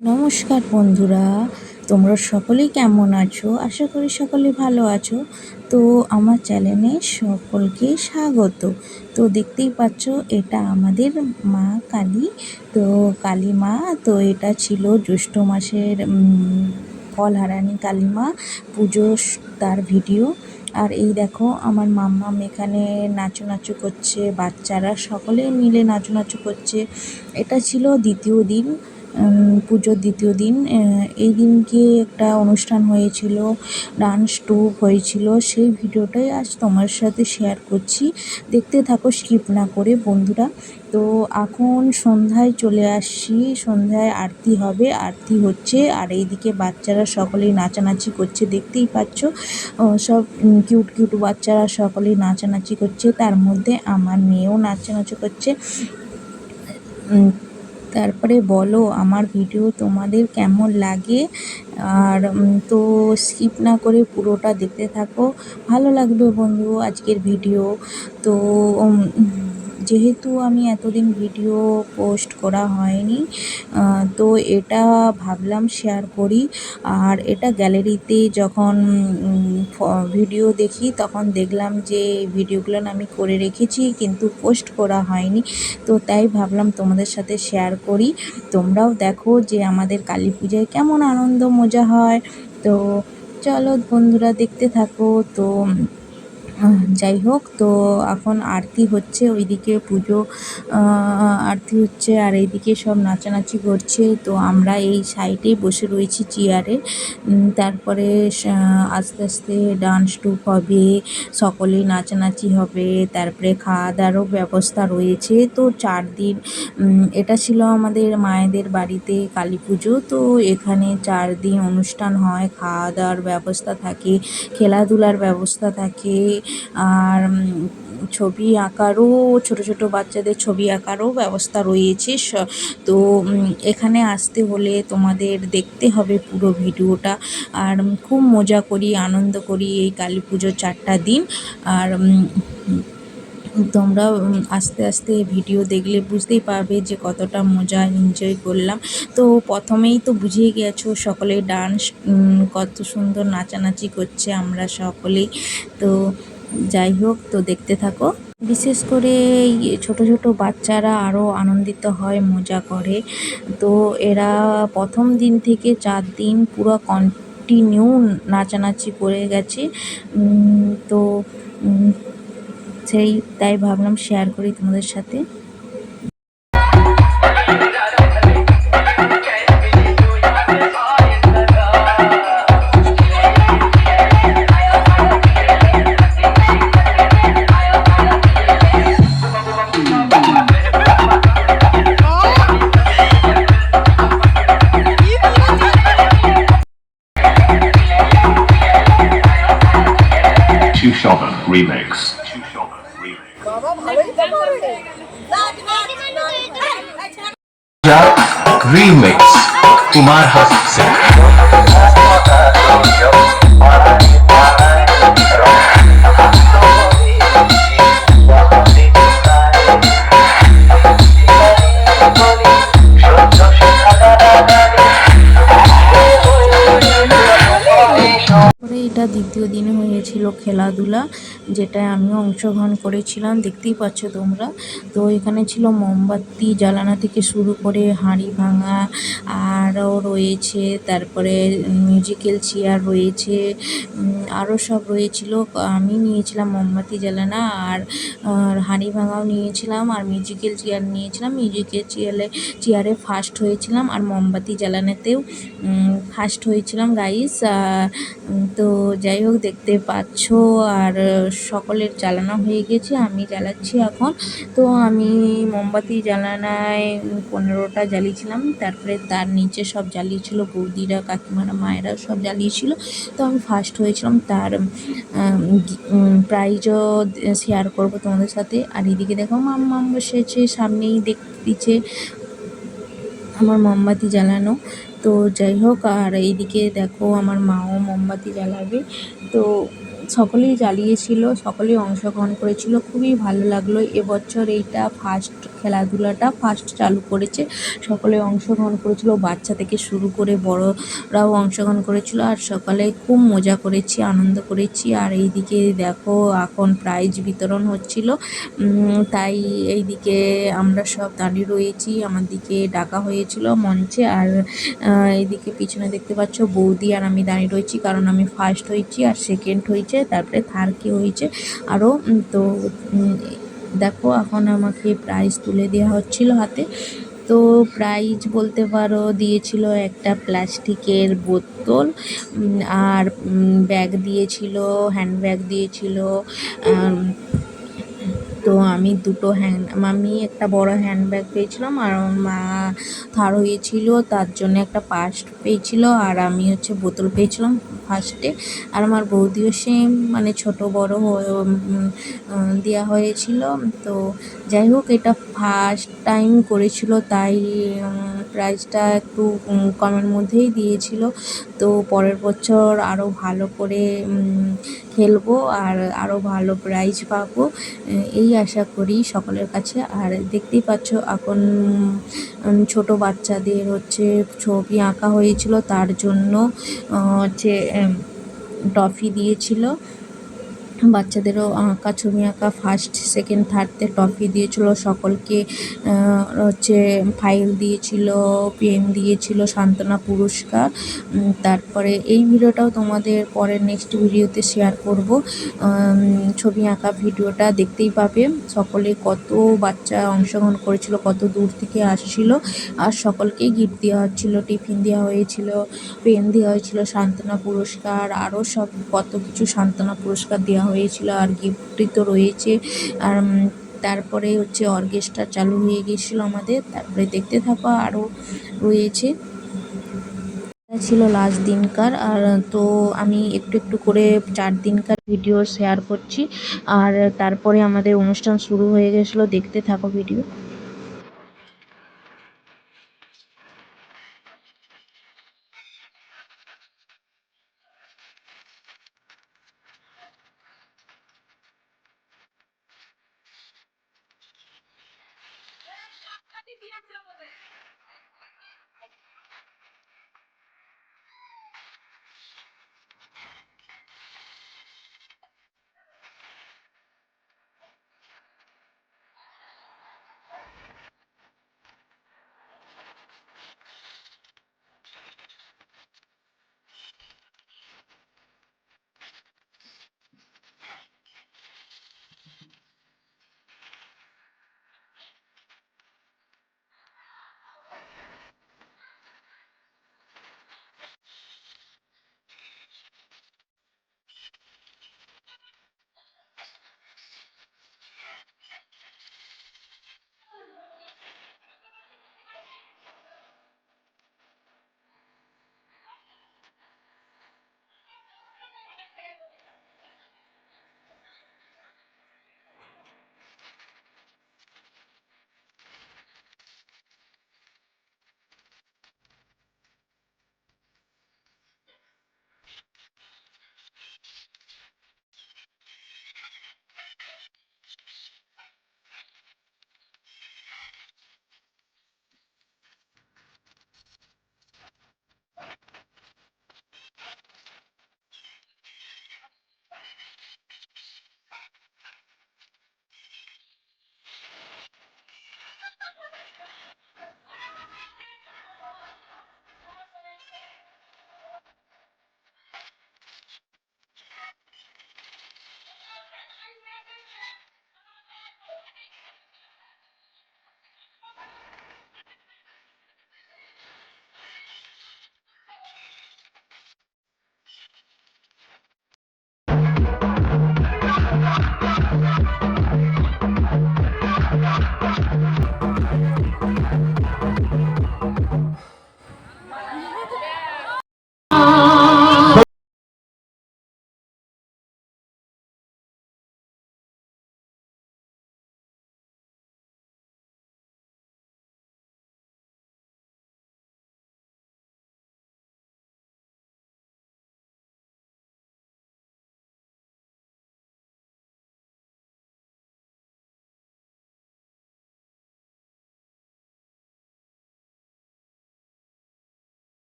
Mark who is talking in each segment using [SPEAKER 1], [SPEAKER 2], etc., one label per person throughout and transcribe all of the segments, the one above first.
[SPEAKER 1] নমস্কার বন্ধুরা তোমরা সকলেই কেমন আছো? আশা করি সকলে ভালো আছো। তো আমার চ্যানেলে সকলকে স্বাগত। তো দেখতেই পাচ্ছ, এটা আমাদের মা কালী। তো কালী মা, তো এটা ছিল জ্যৈষ্ঠ মাসের ফলহারানি কালী মা পুজো তার ভিডিও। আর এই দেখো, আমার মাম্মাম এখানে নাচু নাচু করছে, বাচ্চারা সকলে মিলে নাচু নাচু করছে। এটা ছিল দ্বিতীয় দিন। পুজোর দ্বিতীয় দিন এই দিনকে একটা অনুষ্ঠান হয়েছিল ডান্স টুপ হয়েছিল, সেই ভিডিওটাই আজ তোমার সাথে শেয়ার করছি। দেখতে থাকো স্কিপ না করে, বন্ধুরা। তো এখন সন্ধ্যায় চলে আসছি, সন্ধ্যায় আরতি হবে, আরতি হচ্ছে, আর এইদিকে বাচ্চারা সকলেই নাচানাচি করছে, দেখতেই পাচ্ছ সব কিউট কিউট বাচ্চারা সকলেই নাচানাচি করছে, তার মধ্যে আমার মেয়েও নাচানাচি করছে। তারপরে বলো, আমার ভিডিও তোমাদের কেমন লাগে? আর তো স্কিপ না করে পুরোটা দেখতে থাকো। ভালো লাগবে বন্ধু আজকের ভিডিও। তো যেহেতু আমি এতদিন ভিডিও পোস্ট করা হয়নি তো এটা ভাবলাম শেয়ার করি। আর এটা গ্যালারিতে যখন ভিডিও দেখি, তখন দেখলাম যে ভিডিওগুলো আমি করে রেখেছি, কিন্তু পোস্ট করা হয়নি। তো তাই ভাবলাম তোমাদের সাথে শেয়ার করি। তোমরাও দেখো যে আমাদের কালী পূজায় কেমন আনন্দ মজা হয়। তো চলো বন্ধুরা দেখতে থাকো। তো যাই হোক, তো এখন আরতি হচ্ছে, ওইদিকে পুজো আরতি হচ্ছে, আর এইদিকে সব নাচানাচি করছে। তো আমরা এই সাইডেই বসে রয়েছি চেয়ারে তারপরে আস্তে আস্তে ডান্স টুপ হবে, সকলেই নাচানাচি হবে, তারপরে খাওয়া দাওয়ারও ব্যবস্থা রয়েছে। তো চার দিন এটা ছিল আমাদের মায়েদের বাড়িতে কালী পুজো। তো এখানে চার দিন অনুষ্ঠান হয় খাওয়া দাওয়ার ব্যবস্থা থাকে, খেলাধুলার ব্যবস্থা থাকে আর ছবি আঁকারও, ছোট ছোট বাচ্চাদের ছবি আঁকারও ব্যবস্থা রয়েছে। স- তো এখানে আসতে হলে তোমাদের দেখতে হবে পুরো ভিডিওটা। আর খুব মজা করি, আনন্দ করি এই কালী পুজোর চারটা দিন। আর তোমরা আস্তে আস্তে ভিডিও দেখলে বুঝতেই পারবে যে কতটা মজা এনজয় করলাম। তো, প্রথমেই তো বুঝিয়ে গেছো, সকলে ডান্স কত সুন্দর নাচানাচি করছে আমরা সকলেই। তো যাই হোক, তো দেখতে থাকো। বিশেষ করে ছোট ছোট বাচ্চারা আরও আনন্দিত হয়, মজা করে। তো এরা প্রথম দিন থেকে চার দিন পুরো কন্টিনিউ নাচানাচি করে গেছে। তো সেই, তাই ভাবলাম শেয়ার করি তোমাদের সাথে।
[SPEAKER 2] কুমার হাসছে
[SPEAKER 1] এটা দ্বিতীয় দিন হয়েছিল খেলাধুলা। যেটায় আমিও অংশগ্রহণ করেছিলাম, দেখতেই পাচ্ছ তোমরা। তো এখানে ছিল মোমবাতি, জ্বালানো থেকে শুরু করে হাঁড়ি ভাঙা, আরও রয়েছে, তারপরে মিউজিক্যাল চেয়ার রয়েছে আরও সব রয়েছিল। আমি নিয়েছিলাম মোমবাতি, জ্বালানা, আর হাঁড়ি ভাঙাও নিয়েছিলাম, আর মিউজিক্যাল চেয়ার নিয়েছিলাম। মিউজিক্যাল চেয়ারে চেয়ারে ফার্স্ট হয়েছিলাম, আর মোমবাতি, জ্বালানোতেও ফার্স্ট হয়েছিলাম গাইস তো যাই হোক, দেখতে পাচ্ছ, আর সকলের জ্বালানো হয়ে গেছে, আমি জ্বালাচ্ছি এখন। তো আমি মোমবাতি জ্বালানায় পনেরোটা জ্বালিয়েছিলাম, তারপরে তার নিচে সব জ্বালিয়েছিল বৌদিরা, কাকিমারা, মায়েরা সব জ্বালিয়েছিল। তো আমি ফার্স্ট হয়েছিলাম তার প্রাইজও শেয়ার করব তোমাদের সাথে। আর এদিকে দেখো, মাম মাম বসেছে, সামনেই দেখতেছে আমার মোমবাতি জ্বালানো। তো যাই হোক, আর এইদিকে দেখো আমার মাও মোমবাতি জ্বালাবে। তো সকলেই জ্বালিয়েছিল সকলেই অংশগ্রহণ করেছিল। খুবই ভালো লাগল। এবছর এইটা ফার্স্ট খেলাধুলাটা ফার্স্ট চালু করেছে। সকলে অংশগ্রহণ করেছিল, বাচ্চা থেকে শুরু করে বড়রাও অংশগ্রহণ করেছিল আর সকালে খুব মজা করেছি, আনন্দ করেছি। আর এইদিকে দেখো, এখন প্রাইজ বিতরণ হচ্ছিল। তাই এইদিকে আমরা সব দাঁড়িয়ে রয়েছি। আমার দিকে ডাকা হয়েছিল মঞ্চে আর এইদিকে পিছনে দেখতে পাচ্ছ বৌদি আর আমি দাঁড়িয়ে রয়েছি কারণ আমি ফার্স্ট হয়েছি আর সেকেন্ড হয়েছে, তারপরে থার্ড কি হয়েছে। আরও তো দেখো, এখন আমাকে প্রাইজ তুলে দেওয়া হচ্ছিল হাতে। তো প্রাইজ বলতে পারো, দিয়েছিল একটা প্লাস্টিকের বোতল আর ব্যাগ দিয়েছিল হ্যান্ড ব্যাগ দিয়েছিল তো আমি দুটো হ্যান্ড আমি একটা বড় হ্যান্ডব্যাগ পেয়েছিলাম আর আমার মা থার হয়েছিল, তার জন্য একটা পার্স পেয়েছিল আর আমি হচ্ছে বোতল পেয়েছিলাম ফার্স্টে আর আমার বৌদিও সেম মানে ছোট বড় দেওয়া হয়েছিল। তো যাই হোক, এটা ফার্স্ট টাইম করেছিল, তাই প্রাইজটা একটু কমের মধ্যেই দিয়েছিল। তো পরের বছর আরও ভালো করে খেলব আর আরও ভালো প্রাইজ পাবো। এই আশা করি সকলের কাছে। আর দেখতেই পাচ্ছ এখন ছোট বাচ্চাদের হচ্ছে ছবি আঁকা হয়েছিল। তার জন্য হচ্ছে ট্রফি দিয়েছিল। বাচ্চাদেরও আঁকা, ছবি আঁকা ফার্স্ট সেকেন্ড থার্ডতে ট্রফি দিয়েছিল। সকলকে হচ্ছে ফাইল দিয়েছিল পেন দিয়েছিল, সান্ত্বনা পুরস্কার। তারপরে এই ভিডিওটাও তোমাদের পরে নেক্সট ভিডিওতে শেয়ার করব। ছবি আঁকা ভিডিওটা দেখতেই পাবে। সকলে কত বাচ্চা অংশগ্রহণ করেছিল, কত দূর থেকে আসছিল। আর সকলকেই গিফট দেওয়া হচ্ছিল টিফিন দেওয়া হয়েছিল পেন দেওয়া হয়েছিল, সান্ত্বনা পুরস্কার, আরও সব কত কিছু সান্ত্বনা পুরস্কার দেওয়া হয়েছিল আর গিফটই তো রয়েছে। আর তারপরে হচ্ছে অর্কেস্ট্রা চালু হয়ে গিয়েছিল আমাদের। তারপরে দেখতে থাকো আরও রয়েছে। ছিল লাস্ট দিনকার। আর, তো আমি একটু একটু করে চার দিনকার ভিডিও শেয়ার করছি। আর, তারপরে আমাদের অনুষ্ঠান শুরু হয়ে গেছিল দেখতে থাকো ভিডিও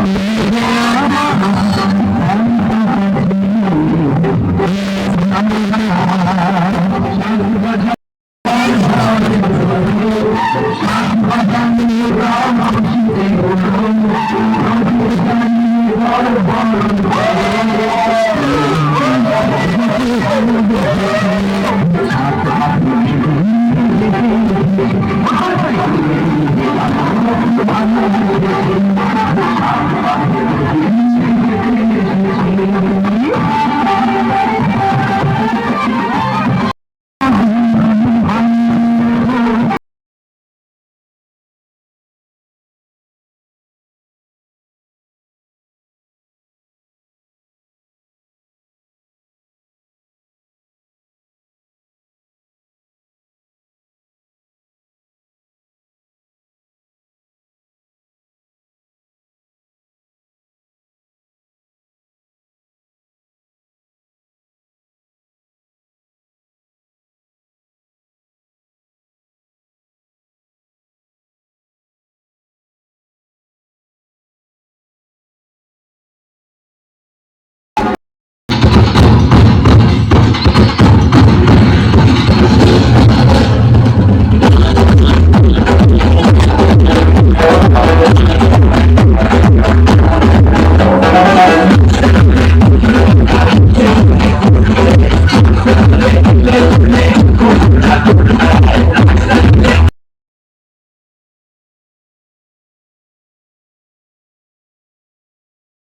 [SPEAKER 3] Thank you.